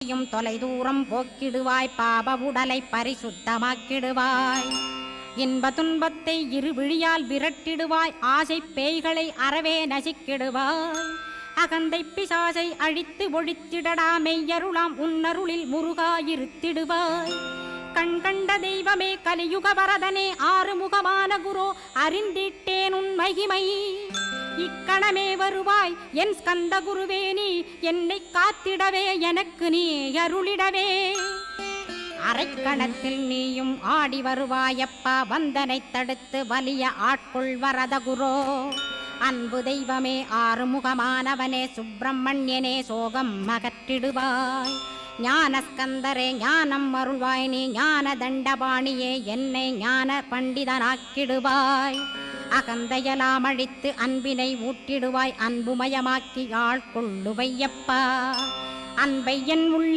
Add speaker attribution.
Speaker 1: யும் தொலைதூரம் போக்கிடுவாய் பாப உடலை பரிசுத்தமாக்கிடுவாய். இன்ப துன்பத்தை இரு விழியால் விரட்டிடுவாய் ஆசை பேய்களை அறவே நசிக்கிடுவாய். அகந்தை பிசாசை அழித்து ஒழித்திடடா மெய்யருளாம் உன்னருளில் முருகாயிருத்திடுவாய். கண் கண்ட தெய்வமே கலியுக வரதனே ஆறுமுகமான குரோ அறிந்திட்டேன் உன் மகிமை. இக்கணமே வருவாய். என் ஸ்கந்த குருவே நீ என்னை காத்திடவே எனக்கு நீ அருளிடவே. அரைக்கணத்தில் நீயும் ஆடி வருவாயப்பா வந்தனை தடுத்து வலிய ஆட்கொள் வரத குரோ அன்பு தெய்வமே ஆறுமுகமானவனே சுப்பிரமணியனே சோகம் அகற்றிடுவாய். ஞானஸ்கந்தரே ஞானம் அருள்வாய் நீ ஞான தண்டபாணியே என்னை ஞான பண்டிதனாக்கிடுவாய். அகந்தையலாம் அழித்து அன்பினை ஊட்டிடுவாய் அன்புமயமாக்கி ஆள் கொள்ளுவையப்பா. அன்பை என் உள்ள